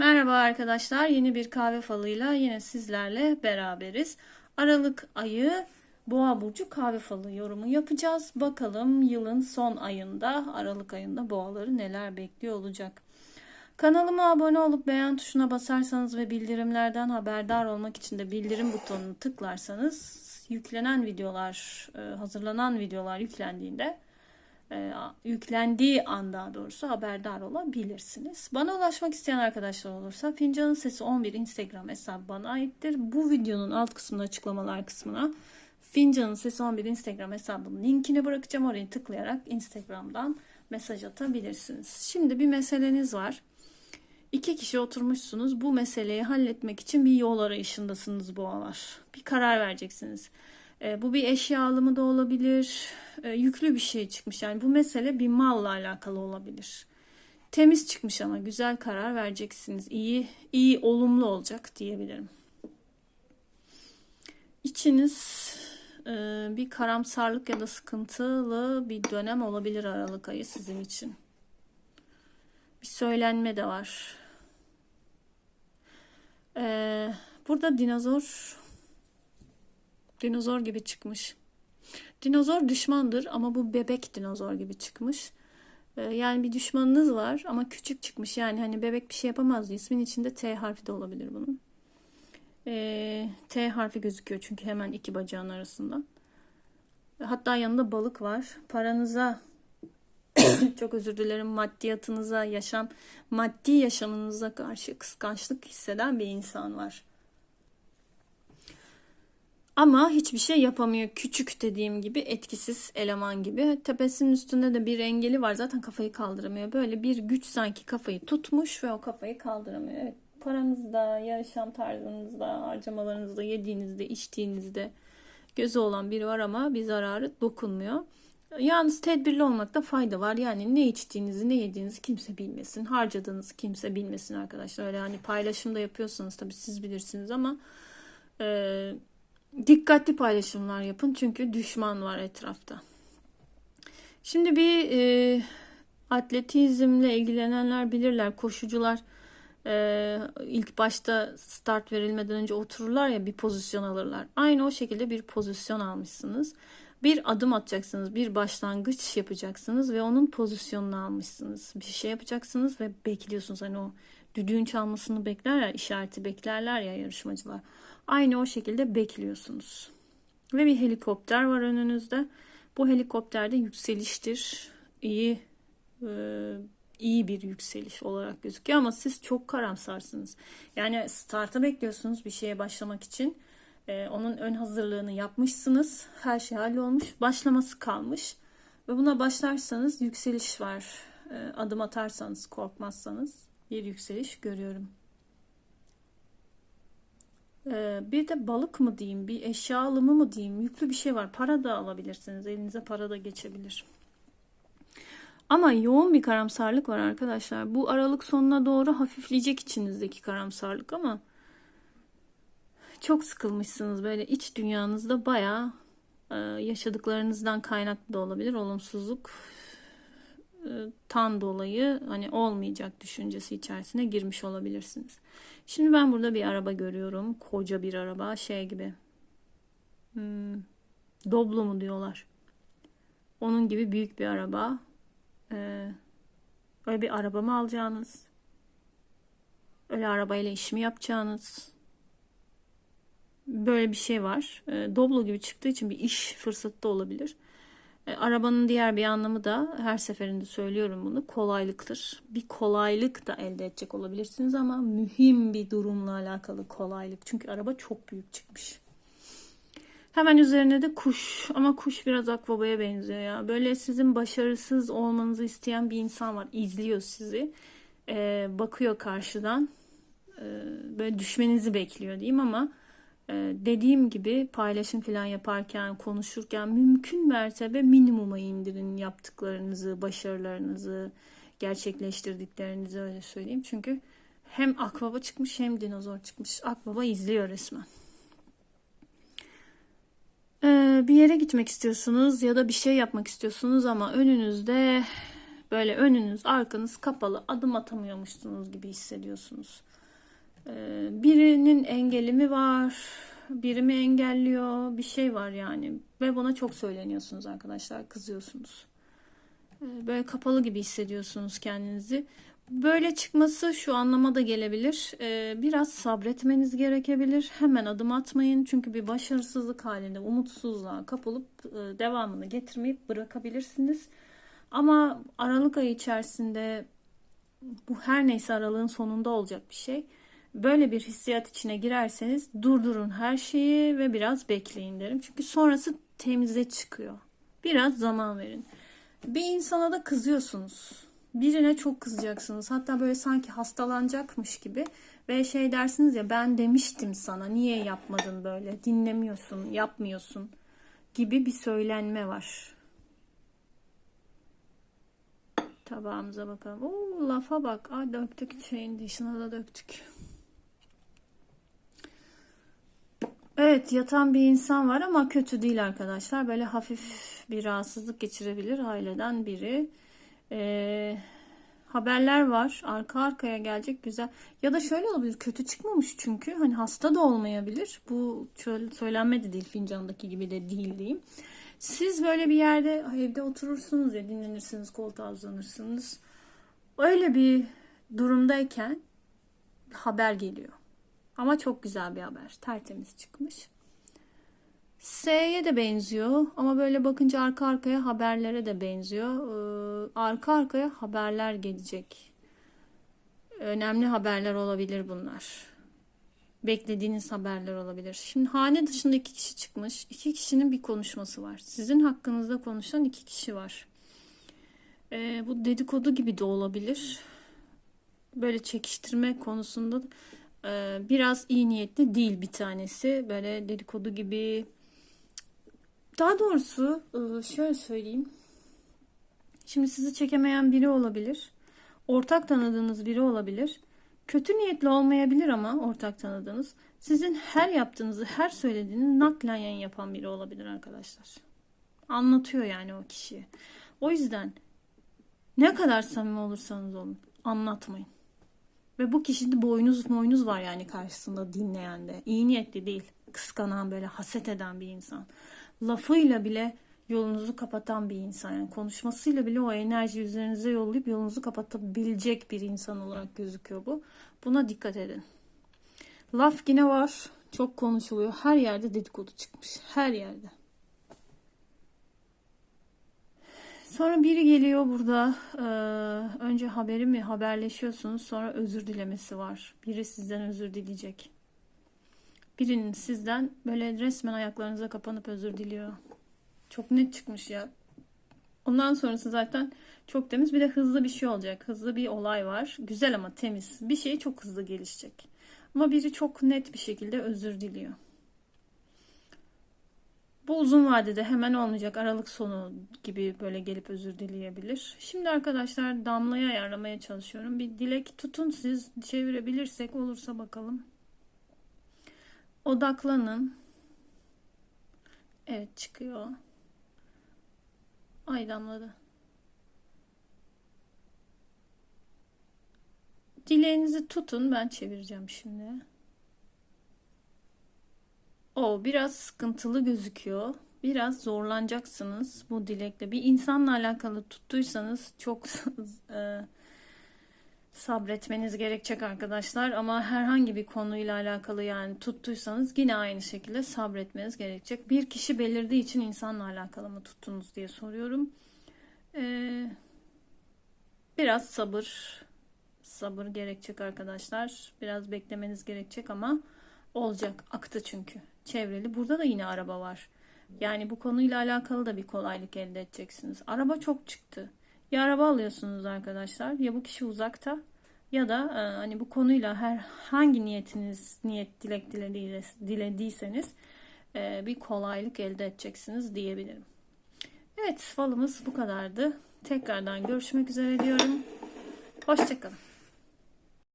Merhaba arkadaşlar. Yeni bir kahve falıyla yine sizlerle beraberiz. Aralık ayı Boğa burcu kahve falı yorumu yapacağız. Bakalım yılın son ayında, Aralık ayında boğaları neler bekliyor olacak. Kanalıma abone olup beğen tuşuna basarsanız ve bildirimlerden haberdar olmak için de bildirim butonunu tıklarsanız yüklenen videolar, e, hazırlanan videolar yüklendiğinde e, yüklendiği an daha doğrusu haberdar olabilirsiniz. Bana ulaşmak isteyen arkadaşlar olursa Fincanın Sesi 11 Instagram hesabı bana aittir. Bu videonun alt kısmında açıklamalar kısmına Fincanın Sesi 11 Instagram hesabının linkini bırakacağım. Oraya tıklayarak Instagram'dan mesaj atabilirsiniz. Şimdi bir meseleniz var. İki kişi oturmuşsunuz. Bu meseleyi halletmek için bir yol arayışındasınız boğalar. Bir karar vereceksiniz. E, bu bir eşya alımı da olabilir. E, yüklü bir şey çıkmış. Yani bu mesele bir malla alakalı olabilir. Temiz çıkmış ama güzel karar vereceksiniz. İyi, iyi, olumlu olacak diyebilirim. İçiniz e, bir karamsarlık ya da sıkıntılı bir dönem olabilir Aralık ayı sizin için. Bir söylenme de var. E, burada dinozor dinozor gibi çıkmış. Dinozor düşmandır ama bu bebek dinozor gibi çıkmış. Ee, yani bir düşmanınız var ama küçük çıkmış. Yani hani bebek bir şey yapamaz. İsmin içinde T harfi de olabilir bunun. Ee, T harfi gözüküyor çünkü hemen iki bacağın arasında. Hatta yanında balık var. Paranıza çok özür dilerim maddiyatınıza, yaşam maddi yaşamınıza karşı kıskançlık hisseden bir insan var. Ama hiçbir şey yapamıyor. Küçük dediğim gibi etkisiz eleman gibi. Tepesinin üstünde de bir engeli var. Zaten kafayı kaldıramıyor. Böyle bir güç sanki kafayı tutmuş ve o kafayı kaldıramıyor. Evet, paranızda, yaşam tarzınızda, harcamalarınızda, yediğinizde, içtiğinizde gözü olan biri var ama bir zararı dokunmuyor. Yalnız tedbirli olmakta fayda var. Yani ne içtiğinizi, ne yediğinizi kimse bilmesin. Harcadığınızı kimse bilmesin arkadaşlar. Öyle hani paylaşımda yapıyorsanız tabii siz bilirsiniz ama e, dikkatli paylaşımlar yapın çünkü düşman var etrafta. Şimdi bir e, atletizmle ilgilenenler bilirler. Koşucular e, ilk başta start verilmeden önce otururlar ya bir pozisyon alırlar. Aynı o şekilde bir pozisyon almışsınız. Bir adım atacaksınız, bir başlangıç yapacaksınız ve onun pozisyonunu almışsınız. Bir şey yapacaksınız ve bekliyorsunuz. Hani o düdüğün çalmasını beklerler, işareti beklerler ya yarışmacılar. Aynı o şekilde bekliyorsunuz. Ve bir helikopter var önünüzde. Bu helikopterde yükseliştir. İyi e, iyi bir yükseliş olarak gözüküyor ama siz çok karamsarsınız. Yani starta bekliyorsunuz bir şeye başlamak için. E, onun ön hazırlığını yapmışsınız. Her şey hallolmuş. Başlaması kalmış. Ve buna başlarsanız yükseliş var. E, adım atarsanız, korkmazsanız bir yükseliş görüyorum. Ee, bir de balık mı diyeyim, bir eşya alımı mı diyeyim, yüklü bir şey var. Para da alabilirsiniz, elinize para da geçebilir. Ama yoğun bir karamsarlık var arkadaşlar. Bu aralık sonuna doğru hafifleyecek içinizdeki karamsarlık ama çok sıkılmışsınız böyle iç dünyanızda bayağı e, yaşadıklarınızdan kaynaklı da olabilir olumsuzluk e, tan dolayı hani olmayacak düşüncesi içerisine girmiş olabilirsiniz. Şimdi ben burada bir araba görüyorum. Koca bir araba şey gibi. Hmm, Doblo mu diyorlar. Onun gibi büyük bir araba. Ee, öyle bir araba mı alacağınız? Öyle arabayla iş mi yapacağınız? Böyle bir şey var. Ee, Doblo gibi çıktığı için bir iş fırsatı da olabilir. E, arabanın diğer bir anlamı da her seferinde söylüyorum bunu kolaylıktır. Bir kolaylık da elde edecek olabilirsiniz ama mühim bir durumla alakalı kolaylık. Çünkü araba çok büyük çıkmış. Hemen üzerine de kuş ama kuş biraz akbabaya benziyor ya. Böyle sizin başarısız olmanızı isteyen bir insan var. İzliyor sizi. Ee, bakıyor karşıdan. Ee, böyle düşmenizi bekliyor diyeyim ama dediğim gibi paylaşım falan yaparken, konuşurken mümkün mertebe minimuma indirin yaptıklarınızı, başarılarınızı, gerçekleştirdiklerinizi öyle söyleyeyim. Çünkü hem akbaba çıkmış hem dinozor çıkmış. Akbaba izliyor resmen. Ee, bir yere gitmek istiyorsunuz ya da bir şey yapmak istiyorsunuz ama önünüzde Böyle önünüz arkanız kapalı adım atamıyormuşsunuz gibi hissediyorsunuz. Ee, birinin engeli mi var? Biri mi engelliyor? Bir şey var yani. Ve buna çok söyleniyorsunuz arkadaşlar. Kızıyorsunuz. Ee, böyle kapalı gibi hissediyorsunuz kendinizi. Böyle çıkması şu anlama da gelebilir. Ee, biraz sabretmeniz gerekebilir. Hemen adım atmayın. Çünkü bir başarısızlık halinde umutsuzluğa kapılıp e, devamını getirmeyip bırakabilirsiniz. Ama Aralık ayı içerisinde bu her neyse aralığın sonunda olacak bir şey. Böyle bir hissiyat içine girerseniz durdurun her şeyi ve biraz bekleyin derim. Çünkü sonrası temize çıkıyor. Biraz zaman verin. Bir insana da kızıyorsunuz. Birine çok kızacaksınız. Hatta böyle sanki hastalanacakmış gibi. Ve şey dersiniz ya ben demiştim sana niye yapmadın böyle dinlemiyorsun yapmıyorsun gibi bir söylenme var. Tabağımıza bakalım. Oo lafa bak. Aa, döktük şeyin dışına da döktük. Evet yatan bir insan var ama kötü değil arkadaşlar. Böyle hafif bir rahatsızlık geçirebilir aileden biri. Ee, haberler var. Arka arkaya gelecek güzel. Ya da şöyle olabilir. Kötü çıkmamış çünkü. Hani hasta da olmayabilir. Bu şöyle söylenme de değil. Fincandaki gibi de değil diyeyim. Siz böyle bir yerde evde oturursunuz ya dinlenirsiniz koltuğa uzanırsınız. Öyle bir durumdayken haber geliyor. Ama çok güzel bir haber. Tertemiz çıkmış. S'ye de benziyor ama böyle bakınca arka arkaya haberlere de benziyor. Ee, arka arkaya haberler gelecek. Önemli haberler olabilir bunlar. Beklediğiniz haberler olabilir. Şimdi hane dışında iki kişi çıkmış. İki kişinin bir konuşması var. Sizin hakkınızda konuşan iki kişi var. Ee, bu dedikodu gibi de olabilir. Böyle çekiştirme konusunda e, biraz iyi niyetli değil bir tanesi. Böyle dedikodu gibi. Daha doğrusu e, şöyle söyleyeyim. Şimdi sizi çekemeyen biri olabilir. Ortak tanıdığınız biri olabilir. Kötü niyetli olmayabilir ama ortak tanıdığınız. Sizin her yaptığınızı, her söylediğinizi naklen yayın yapan biri olabilir arkadaşlar. Anlatıyor yani o kişiye. O yüzden ne kadar samimi olursanız olun anlatmayın. Ve bu kişide boynuz boynuz var yani karşısında dinleyen de. İyi niyetli değil. Kıskanan böyle haset eden bir insan. Lafıyla bile yolunuzu kapatan bir insan. Yani konuşmasıyla bile o enerji üzerinize yollayıp yolunuzu kapatabilecek bir insan olarak gözüküyor bu. Buna dikkat edin. Laf yine var. Çok konuşuluyor. Her yerde dedikodu çıkmış. Her yerde. Sonra biri geliyor burada. Ee, önce haberi mi haberleşiyorsunuz. Sonra özür dilemesi var. Biri sizden özür dileyecek. Birinin sizden böyle resmen ayaklarınıza kapanıp özür diliyor. Çok net çıkmış ya. Ondan sonrası zaten çok temiz. Bir de hızlı bir şey olacak. Hızlı bir olay var. Güzel ama temiz. Bir şey çok hızlı gelişecek. Ama biri çok net bir şekilde özür diliyor. Bu uzun vadede hemen olmayacak. Aralık sonu gibi böyle gelip özür dileyebilir. Şimdi arkadaşlar damlayı ayarlamaya çalışıyorum. Bir dilek tutun siz. Çevirebilirsek olursa bakalım. Odaklanın. Evet çıkıyor. Ay damladı. Dileğinizi tutun. Ben çevireceğim şimdi. O biraz sıkıntılı gözüküyor. Biraz zorlanacaksınız bu dilekle. Bir insanla alakalı tuttuysanız çok e, sabretmeniz gerekecek arkadaşlar. Ama herhangi bir konuyla alakalı yani tuttuysanız yine aynı şekilde sabretmeniz gerekecek. Bir kişi belirdiği için insanla alakalı mı tuttunuz diye soruyorum. Ee, biraz sabır sabır gerekecek arkadaşlar. Biraz beklemeniz gerekecek ama olacak. Aktı çünkü. Çevreli. Burada da yine araba var. Yani bu konuyla alakalı da bir kolaylık elde edeceksiniz. Araba çok çıktı. Ya araba alıyorsunuz arkadaşlar ya bu kişi uzakta ya da e, hani bu konuyla her hangi niyetiniz niyet dilek dilediyseniz e, bir kolaylık elde edeceksiniz diyebilirim. Evet falımız bu kadardı. Tekrardan görüşmek üzere diyorum. Hoşçakalın.